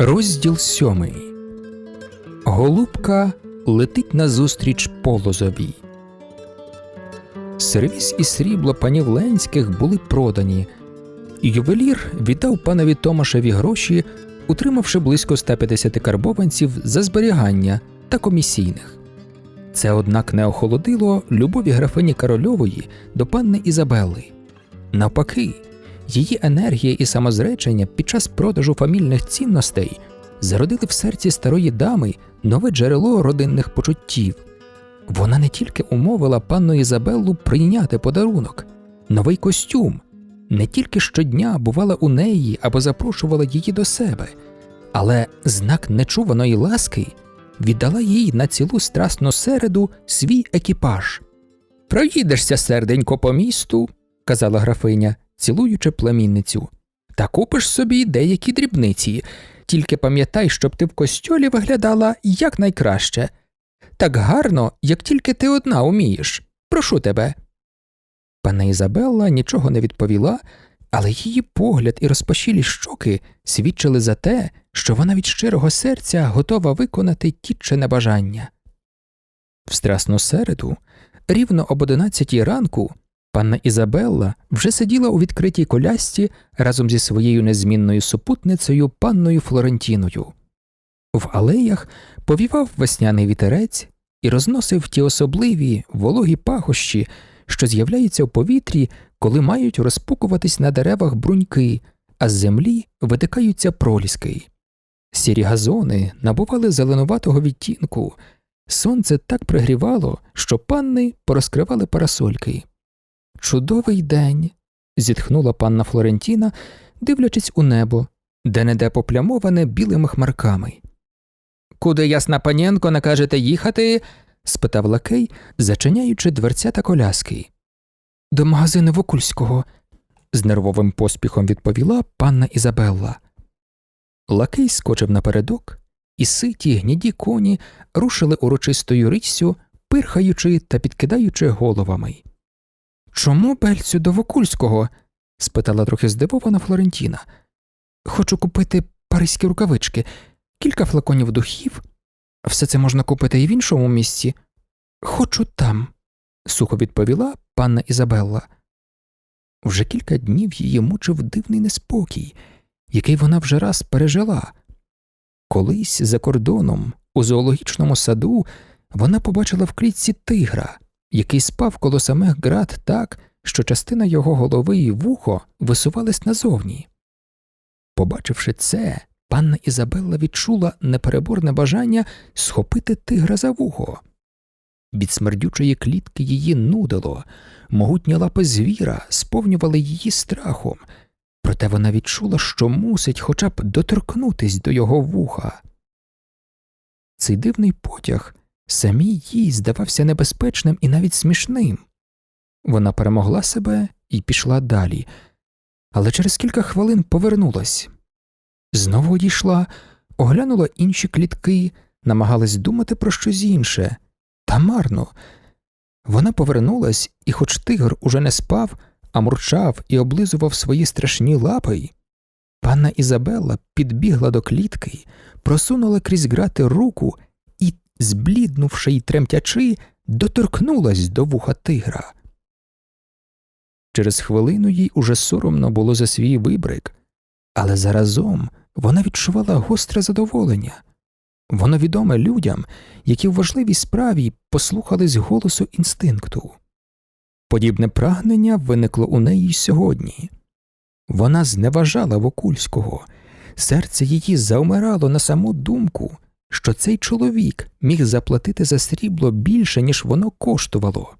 Розділ сьомий. Голубка летить назустріч полозові. Сервіс і срібло панів Ленських були продані. і Ювелір віддав панові Томашеві гроші, утримавши близько 150 карбованців за зберігання та комісійних. Це, однак, не охолодило любові графині Корольової до панни Ізабели. Навпаки, її енергія і самозречення під час продажу фамільних цінностей зародили в серці старої дами нове джерело родинних почуттів. Вона не тільки умовила панну Ізабеллу прийняти подарунок, новий костюм, не тільки щодня бувала у неї або запрошувала її до себе, але знак нечуваної ласки віддала їй на цілу страсну середу свій екіпаж. Проїдешся, серденько, по місту, казала графиня, цілуючи племінницю, та купиш собі деякі дрібниці, тільки пам'ятай, щоб ти в костьолі виглядала якнайкраще. Так гарно, як тільки ти одна умієш. Прошу тебе. Пана Ізабелла нічого не відповіла, але її погляд і розпашілі щоки свідчили за те, що вона від щирого серця готова виконати тітчине бажання. В страсну середу, рівно об одинадцятій ранку, панна Ізабелла вже сиділа у відкритій колясці разом зі своєю незмінною супутницею панною Флорентіною. В алеях повівав весняний вітерець і розносив ті особливі вологі пахощі, що з'являються в повітрі, коли мають розпукуватись на деревах бруньки, а з землі витикаються проліски. Сірі газони набували зеленуватого відтінку, сонце так пригрівало, що панни порозкривали парасольки. Чудовий день. зітхнула панна Флорентіна, дивлячись у небо, де неде поплямоване білими хмарками. Куди ясна панєнко накажете їхати? спитав лакей, зачиняючи дверця та коляски. До магазину Вокульського, з нервовим поспіхом відповіла панна Ізабелла. Лакей скочив напередок, і ситі гніді коні рушили урочистою риссю, пирхаючи та підкидаючи головами. Чому бельцю до Вокульського? спитала трохи здивована Флорентіна. Хочу купити паризькі рукавички, кілька флаконів духів. Все це можна купити і в іншому місці. Хочу там, сухо відповіла панна Ізабелла. Вже кілька днів її мучив дивний неспокій, який вона вже раз пережила. Колись за кордоном, у зоологічному саду, вона побачила в клітці тигра, який спав коло самих град так, що частина його голови і вухо висувались назовні. Побачивши це, панна Ізабелла відчула непереборне бажання схопити тигра за вухо. Від смердючої клітки її нудило, могутні лапи звіра сповнювали її страхом, проте вона відчула, що мусить хоча б доторкнутись до його вуха. Цей дивний потяг самій їй здавався небезпечним і навіть смішним. Вона перемогла себе і пішла далі, але через кілька хвилин повернулась. Знову одійшла, оглянула інші клітки, намагалась думати про щось інше, та марно. Вона повернулась, і, хоч тигр уже не спав, а мурчав і облизував свої страшні лапи, панна Ізабелла підбігла до клітки, просунула крізь грати руку і, збліднувши й тремтячи, доторкнулась до вуха тигра. Через хвилину їй уже соромно було за свій вибрик, але заразом вона відчувала гостре задоволення. Воно відоме людям, які в важливій справі послухались голосу інстинкту. Подібне прагнення виникло у неї й сьогодні. Вона зневажала Вокульського, серце її завмирало на саму думку, що цей чоловік міг заплатити за срібло більше, ніж воно коштувало,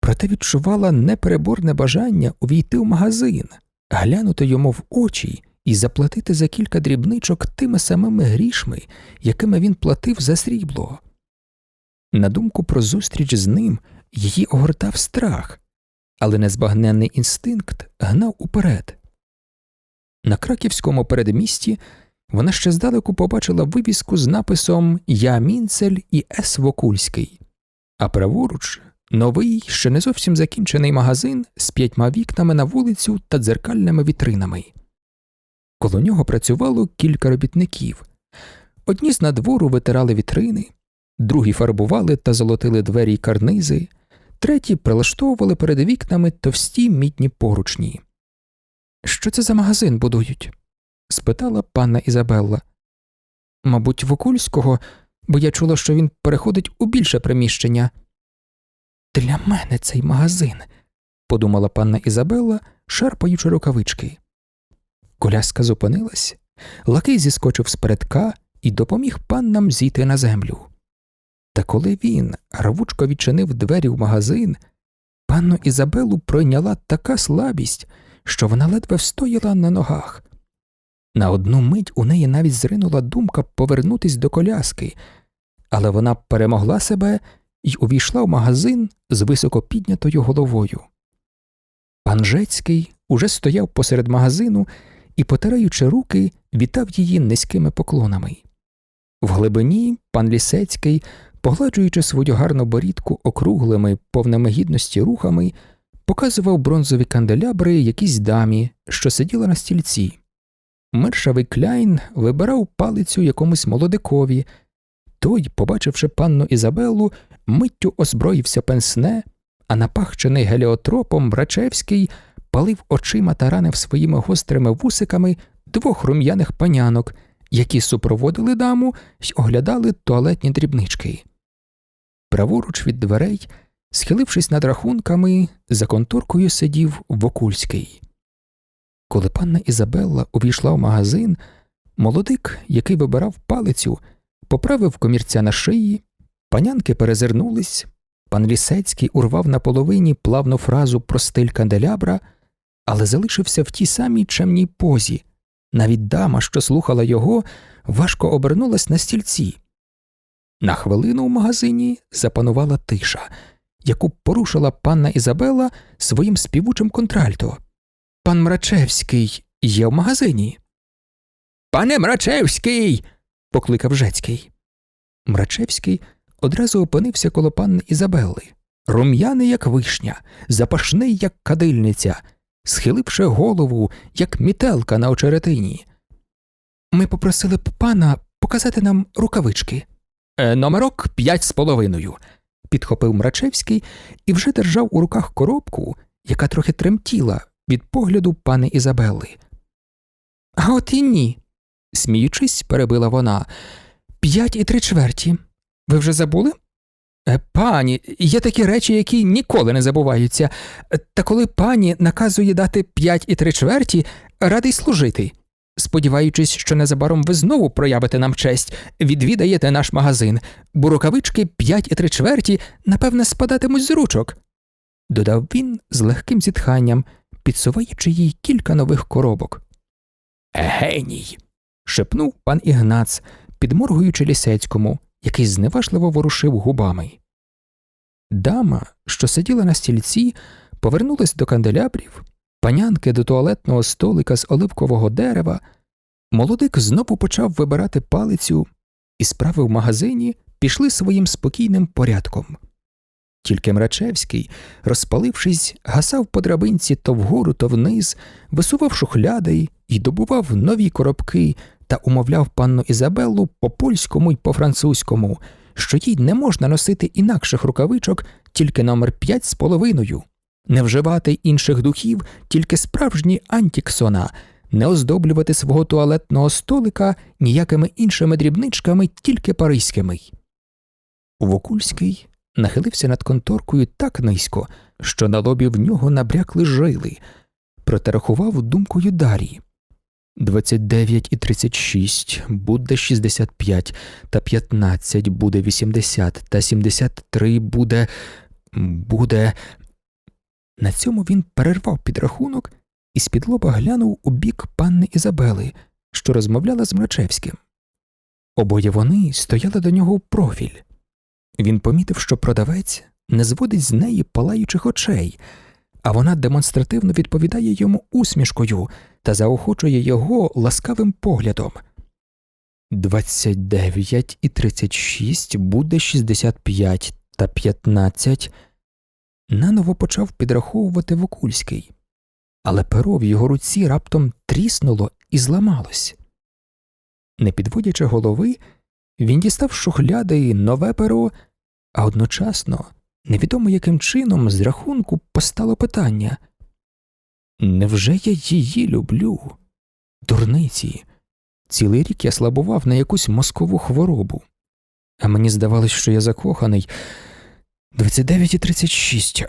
проте відчувала непереборне бажання увійти в магазин, глянути йому в очі і заплатити за кілька дрібничок тими самими грішми, якими він платив за срібло. На думку про зустріч з ним її огортав страх, але незбагненний інстинкт гнав уперед. На краківському передмісті вона ще здалеку побачила вивіску з написом Я Мінцель і С. Вокульський, а праворуч новий, ще не зовсім закінчений магазин з п'ятьма вікнами на вулицю та дзеркальними вітринами. Коло нього працювало кілька робітників. Одні з надвору витирали вітрини, другі фарбували та золотили двері й карнизи, треті прилаштовували перед вікнами товсті мідні поручні. Що це за магазин будують? спитала панна Ізабелла. Мабуть, Вокульського, бо я чула, що він переходить у більше приміщення. Для мене цей магазин, подумала панна Ізабелла, шарпаючи рукавички. Коляска зупинилась, лакей зіскочив з передка і допоміг паннам зійти на землю. Та коли він рвучко відчинив двері в магазин, панну Ізабелу пройняла така слабість, що вона ледве встояла на ногах. На одну мить у неї навіть зринула думка повернутись до коляски, але вона перемогла себе і увійшла в магазин з високо піднятою головою. Пан Жецький уже стояв посеред магазину і, потираючи руки, вітав її низькими поклонами. В глибині пан Лісецький, погладжуючи свою гарну борідку округлими, повними гідності рухами, показував бронзові канделябри якійсь дамі, що сиділа на стільці. Мершавий кляйн вибирав палицю якомусь молодикові. Той, побачивши панну Ізабеллу, миттю озброївся пенсне, а напахчений геліотропом Брачевський палив очима та ранив своїми гострими вусиками двох рум'яних панянок, які супроводили даму й оглядали туалетні дрібнички. Праворуч від дверей, схилившись над рахунками, за конторкою сидів Вокульський. Коли панна Ізабелла увійшла в магазин, молодик, який вибирав палицю, поправив комірця на шиї, панянки перезирнулись, пан Лісецький урвав на половині плавну фразу про стиль канделябра, але залишився в тій самій чемній позі. Навіть дама, що слухала його, важко обернулась на стільці. На хвилину в магазині запанувала тиша, яку порушила панна Ізабела своїм співучим контральто. Пан Мрачевський є в магазині. Пане Мрачевський. покликав Жецький. Мрачевський одразу опинився коло панни Ізабелли, рум'яний, як вишня, запашний, як кадильниця, схиливши голову, як мітелка на очеретині. Ми попросили б пана показати нам рукавички. Е, номерок п'ять з половиною, підхопив Мрачевський і вже держав у руках коробку, яка трохи тремтіла від погляду пани Ізабелли. А от і ні, сміючись, перебила вона. П'ять і три чверті. Ви вже забули? «Е, Пані, є такі речі, які ніколи не забуваються. Та коли пані наказує дати п'ять і три чверті, радий служити. Сподіваючись, що незабаром ви знову проявите нам честь, відвідаєте наш магазин, бо рукавички п'ять і три чверті, напевне, спадатимуть з ручок, додав він з легким зітханням, підсуваючи їй кілька нових коробок. Геній. шепнув пан Ігнац, підморгуючи лісецькому, який зневажливо ворушив губами. Дама, що сиділа на стільці, повернулась до канделябрів, панянки до туалетного столика з оливкового дерева. Молодик знову почав вибирати палицю, і справи в магазині пішли своїм спокійним порядком. Тільки Мрачевський, розпалившись, гасав по драбинці то вгору, то вниз, висував шухляди і добував нові коробки та умовляв панну Ізабеллу по польському й по французькому, що їй не можна носити інакших рукавичок тільки номер п'ять з половиною, не вживати інших духів, тільки справжні антіксона, не оздоблювати свого туалетного столика ніякими іншими дрібничками, тільки паризькими. Вокульський нахилився над конторкою так низько, що на лобі в нього набрякли жили, проте рахував думкою Дарії. 29 і 36 буде 65, та 15 буде 80, та 73 буде. буде. На цьому він перервав підрахунок і з-під лоба глянув у бік панни Ізабели, що розмовляла з Мрачевським. Обоє вони стояли до нього в профіль. Він помітив, що продавець не зводить з неї палаючих очей, а вона демонстративно відповідає йому усмішкою та заохочує його ласкавим поглядом. 29 і 36 буде 65 та 15. Наново почав підраховувати Вокульський, але перо в його руці раптом тріснуло і зламалось. Не підводячи голови, він дістав шухляди нове перо, а одночасно, невідомо яким чином, з рахунку постало питання Невже я її люблю? Дурниці. Цілий рік я слабував на якусь мозкову хворобу, а мені здавалось, що я закоханий. 29 і 36,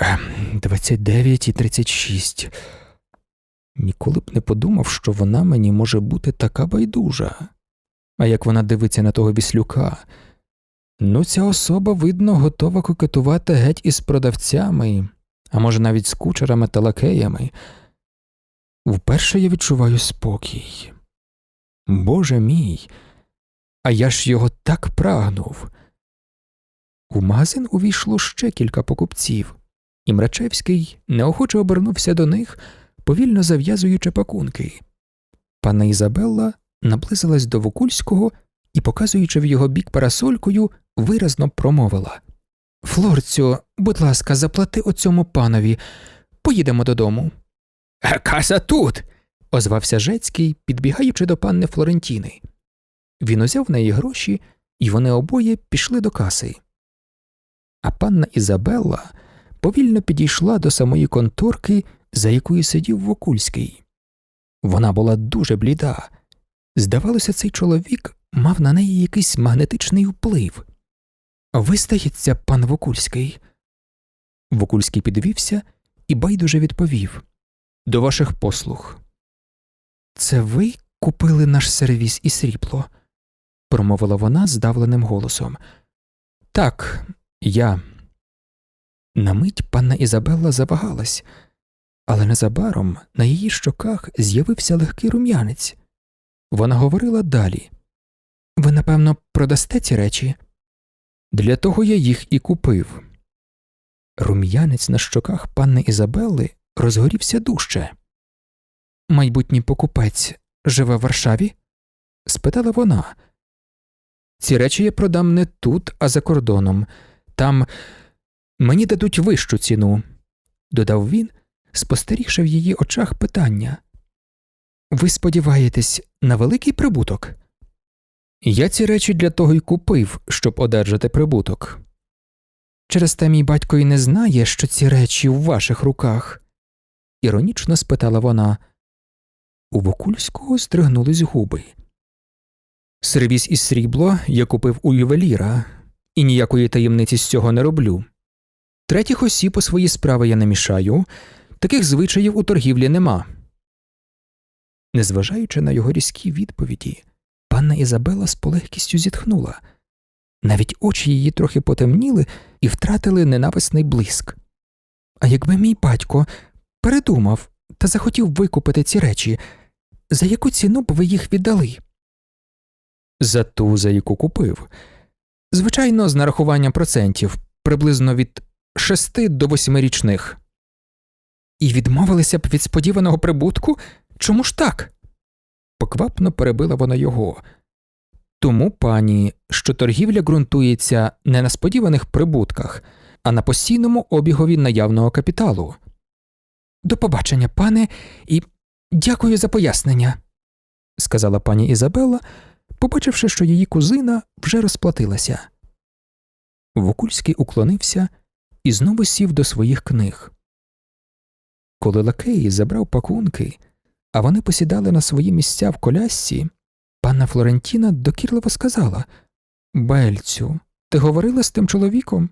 29 і 36. Ніколи б не подумав, що вона мені може бути така байдужа. А як вона дивиться на того біслюка, ну ця особа, видно, готова кокетувати геть із продавцями, а може навіть з кучерами та лакеями. Вперше я відчуваю спокій. Боже мій, а я ж його так прагнув. У магазин увійшло ще кілька покупців, і Мрачевський неохоче обернувся до них, повільно зав'язуючи пакунки. Пана Ізабелла наблизилась до Вокульського і, показуючи в його бік парасолькою, виразно промовила Флорцю, будь ласка, заплати оцьому панові, поїдемо додому. Каса тут. озвався Жецький, підбігаючи до панни Флорентіни. Він узяв в неї гроші, і вони обоє пішли до каси. А панна Ізабелла повільно підійшла до самої конторки, за якою сидів Вокульський. Вона була дуже бліда. Здавалося, цей чоловік мав на неї якийсь магнетичний вплив. Ви, здається, пан Вокульський. Вокульський підвівся і байдуже відповів До ваших послуг. Це ви купили наш сервіс і срібло? промовила вона здавленим голосом. Так, я. На мить панна Ізабелла завагалась, але незабаром на її щоках з'явився легкий рум'янець. Вона говорила далі Ви, напевно, продасте ці речі? Для того я їх і купив. Рум'янець на щоках панни Ізабелли розгорівся дужче. Майбутній покупець живе в Варшаві? спитала вона. Ці речі я продам не тут, а за кордоном. Там мені дадуть вищу ціну, додав він, спостерігши в її очах питання. Ви сподіваєтесь на великий прибуток? Я ці речі для того й купив, щоб одержати прибуток. Через те мій батько й не знає, що ці речі в ваших руках, іронічно спитала вона. У Вокульського здригнулись губи. Сервіс із срібло я купив у ювеліра, і ніякої таємниці з цього не роблю. Третіх осіб у свої справи я не мішаю, таких звичаїв у торгівлі нема. Незважаючи на його різкі відповіді, панна Ізабела з полегкістю зітхнула. Навіть очі її трохи потемніли і втратили ненависний блиск. А якби мій батько передумав та захотів викупити ці речі, за яку ціну б ви їх віддали? За ту, за яку купив. Звичайно, з нарахуванням процентів приблизно від шести до восьми річних. І відмовилися б від сподіваного прибутку? Чому ж так? Поквапно перебила вона його. Тому, пані, що торгівля ґрунтується не на сподіваних прибутках, а на постійному обігові наявного капіталу. До побачення, пане, і дякую за пояснення, сказала пані Ізабелла, побачивши, що її кузина вже розплатилася. Вокульський уклонився і знову сів до своїх книг. Коли лакей забрав пакунки, а вони посідали на свої місця в колясці, панна Флорентіна докірливо сказала Бельцю, ти говорила з тим чоловіком?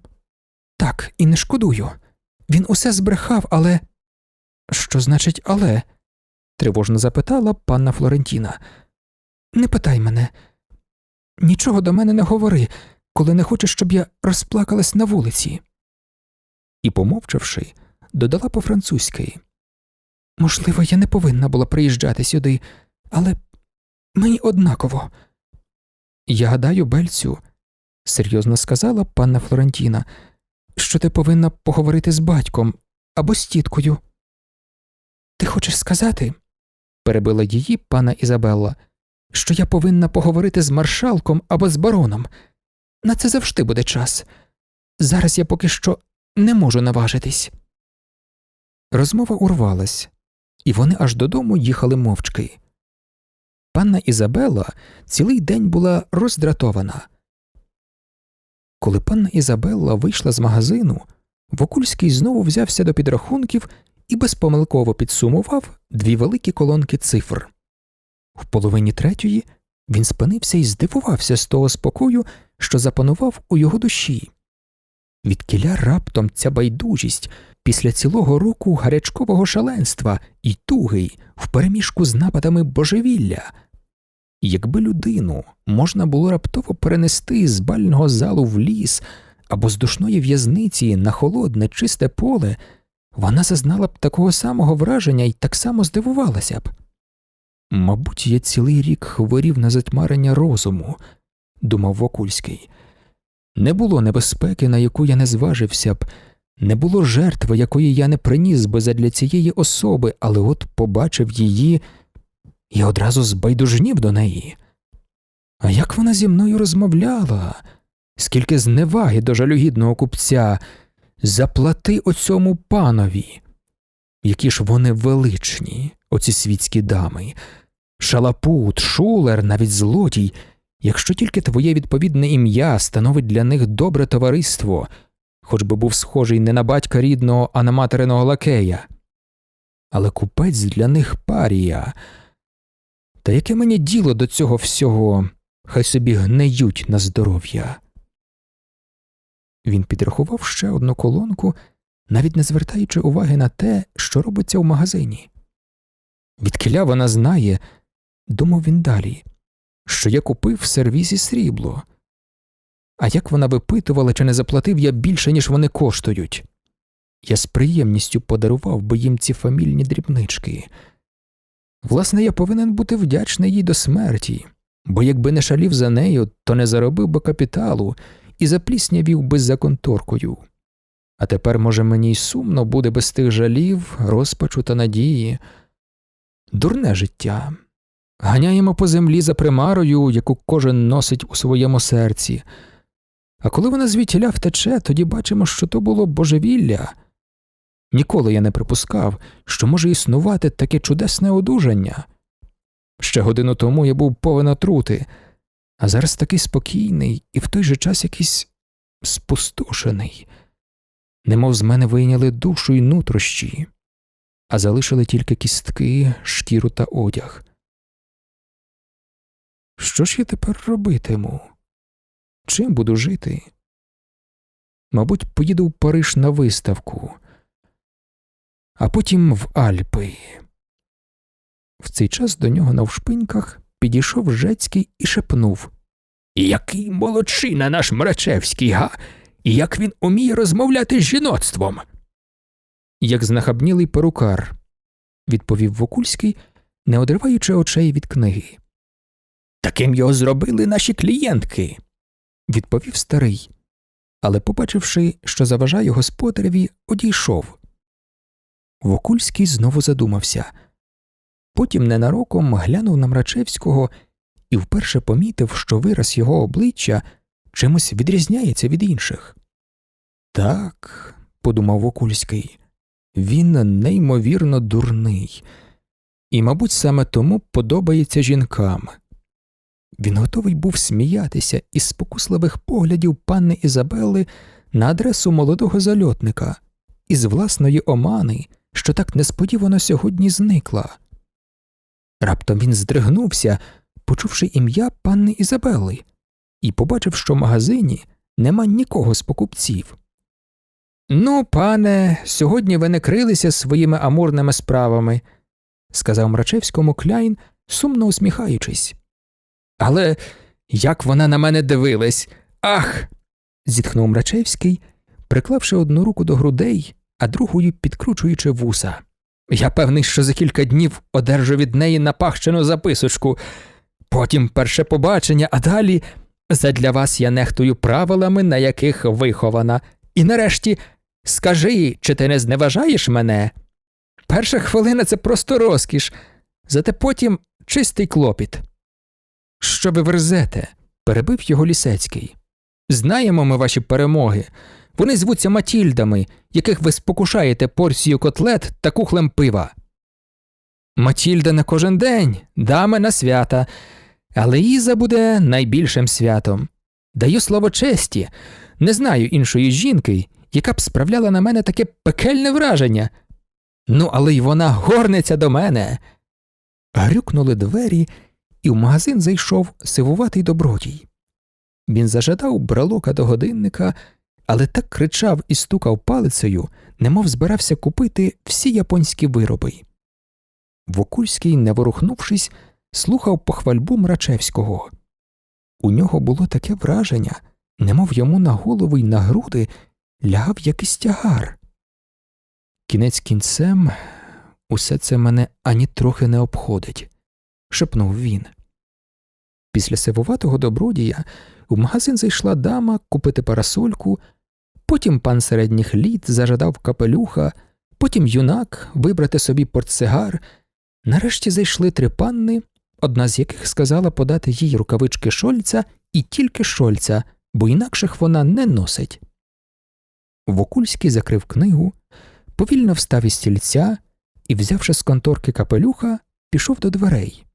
Так, і не шкодую. Він усе збрехав, але. Що значить, але? тривожно запитала панна Флорентіна. Не питай мене. Нічого до мене не говори, коли не хочеш, щоб я розплакалась на вулиці. І, помовчавши, додала по французьки Можливо, я не повинна була приїжджати сюди, але мені однаково. Я гадаю, Бельцю, серйозно сказала панна Флорентіна, що ти повинна поговорити з батьком або з тіткою. Ти хочеш сказати, перебила її пана Ізабелла, що я повинна поговорити з маршалком або з бароном. На це завжди буде час. Зараз я поки що не можу наважитись. Розмова урвалась, і вони аж додому їхали мовчки. Панна Ізабела цілий день була роздратована. Коли панна Ізабелла вийшла з магазину, Вокульський знову взявся до підрахунків і безпомилково підсумував дві великі колонки цифр. В половині третьої він спинився і здивувався з того спокою, що запанував у його душі. Відкіля раптом ця байдужість після цілого року гарячкового шаленства і туги впереміжку з нападами божевілля. Якби людину можна було раптово перенести з бального залу в ліс або з душної в'язниці на холодне, чисте поле, вона зазнала б такого самого враження і так само здивувалася б. Мабуть, я цілий рік хворів на затьмарення розуму, думав Вокульський. Не було небезпеки, на яку я не зважився б, не було жертви, якої я не приніс би задля цієї особи, але от побачив її і одразу збайдужнів до неї. А як вона зі мною розмовляла, скільки зневаги до жалюгідного купця, заплати оцьому панові. Які ж вони величні, оці світські дами, шалапут, шулер, навіть злодій, якщо тільки твоє відповідне ім'я становить для них добре товариство, хоч би був схожий не на батька рідного, а на материного лакея. Але купець для них парія. Та яке мені діло до цього всього, хай собі гниють на здоров'я. Він підрахував ще одну колонку, навіть не звертаючи уваги на те, що робиться в магазині. Відкиля вона знає, думав він далі, що я купив в сервізі срібло. А як вона випитувала, чи не заплатив я більше, ніж вони коштують? Я з приємністю подарував би їм ці фамільні дрібнички. Власне, я повинен бути вдячний їй до смерті, бо якби не шалів за нею, то не заробив би капіталу і запліснявів би за конторкою. А тепер, може, мені й сумно буде без тих жалів, розпачу та надії. Дурне життя. Ганяємо по землі за примарою, яку кожен носить у своєму серці. А коли вона звідтіля втече, тоді бачимо, що то було божевілля. Ніколи я не припускав, що може існувати таке чудесне одужання. Ще годину тому я був повен отрути, а зараз такий спокійний і в той же час якийсь спустошений, немов з мене вийняли душу й нутрощі, а залишили тільки кістки, шкіру та одяг. Що ж я тепер робитиму? Чим буду жити? Мабуть, поїду в Париж на виставку, а потім в Альпи. В цей час до нього навшпиньках підійшов Жецький і шепнув Який молодчина наш Мрачевський, га? І як він уміє розмовляти з жіноцтвом? Як знахабнілий перукар, відповів Вокульський, не одриваючи очей від книги. Таким його зробили наші клієнтки, відповів старий, але, побачивши, що заважає господареві, одійшов. Вокульський знову задумався. Потім ненароком глянув на Мрачевського і вперше помітив, що вираз його обличчя чимось відрізняється від інших. Так, подумав Вокульський, він неймовірно дурний, і, мабуть, саме тому подобається жінкам. Він готовий був сміятися із спокусливих поглядів панни Ізабели на адресу молодого зальотника, із власної омани, що так несподівано сьогодні зникла. Раптом він здригнувся, почувши ім'я панни Ізабели, і побачив, що в магазині нема нікого з покупців. Ну, пане, сьогодні ви не крилися своїми амурними справами, сказав Мрачевському Кляйн, сумно усміхаючись. Але як вона на мене дивилась. Ах. зітхнув Мрачевський, приклавши одну руку до грудей, а другою підкручуючи вуса. Я певний, що за кілька днів одержу від неї напахчену записочку, потім перше побачення, а далі задля вас я нехтую правилами, на яких вихована, І нарешті скажи, чи ти не зневажаєш мене? Перша хвилина це просто розкіш, зате потім чистий клопіт. Що ви верзете? перебив його лісецький. Знаємо ми ваші перемоги. Вони звуться Матільдами, яких ви спокушаєте порцію котлет та кухлем пива. Матільда на кожен день, дама на свята, але Іза буде найбільшим святом. Даю слово честі, не знаю іншої жінки, яка б справляла на мене таке пекельне враження. Ну, але й вона горниться до мене. Грюкнули двері, і в магазин зайшов сивуватий добродій. Він зажадав брелока до годинника, але так кричав і стукав палицею, немов збирався купити всі японські вироби. Вокульський, не ворухнувшись, слухав похвальбу Мрачевського. У нього було таке враження, немов йому на голову й на груди лягав якийсь тягар. Кінець кінцем усе це мене ані трохи не обходить, шепнув він. Після сивуватого добродія в магазин зайшла дама купити парасольку, потім пан середніх літ зажадав капелюха, потім юнак вибрати собі портсигар. Нарешті зайшли три панни, одна з яких сказала подати їй рукавички шольця і тільки шольця, бо інакших вона не носить. Вокульський закрив книгу, повільно встав із стільця і, взявши з конторки капелюха, пішов до дверей.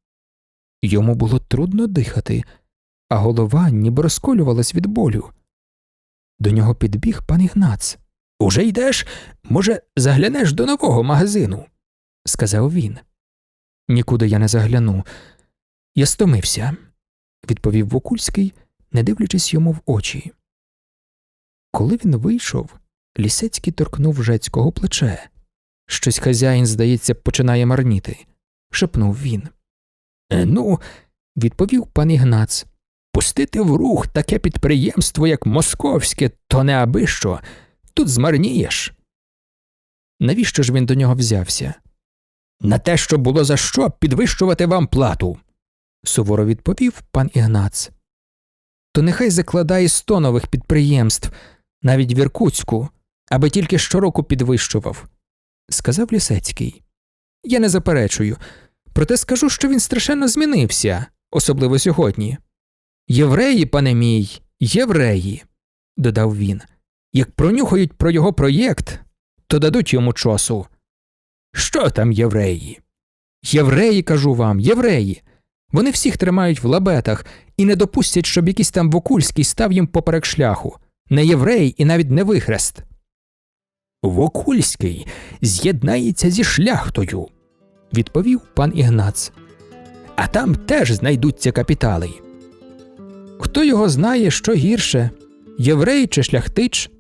Йому було трудно дихати, а голова ніби розколювалась від болю. До нього підбіг пан Ігнац. Уже йдеш? Може, заглянеш до нового магазину? сказав він. Нікуди я не загляну. Я стомився, відповів Вокульський, не дивлячись йому в очі. Коли він вийшов, Лісецький торкнув жецького плече. Щось хазяїн, здається, починає марніти, шепнув він. «Е, Ну, відповів пан Ігнац, пустити в рух таке підприємство, як московське, то не аби що, тут змарнієш. Навіщо ж він до нього взявся? На те, що було за що підвищувати вам плату, суворо відповів пан Ігнац. То нехай закладає сто нових підприємств, навіть в Іркутську, аби тільки щороку підвищував, сказав Лісецький. Я не заперечую, проте скажу, що він страшенно змінився, особливо сьогодні. Євреї, пане мій, євреї, додав він. Як пронюхають про його проєкт, то дадуть йому часу. Що там євреї? Євреї, кажу вам, євреї. Вони всіх тримають в лабетах і не допустять, щоб якийсь там Вокульський став їм поперек шляху. Не єврей і навіть не вихрест. Вокульський з'єднається зі шляхтою, відповів пан Ігнац. А там теж знайдуться капітали. Хто його знає, що гірше єврей чи шляхтич?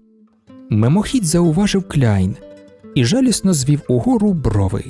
Мимохідь зауважив Кляйн і жалісно звів угору брови.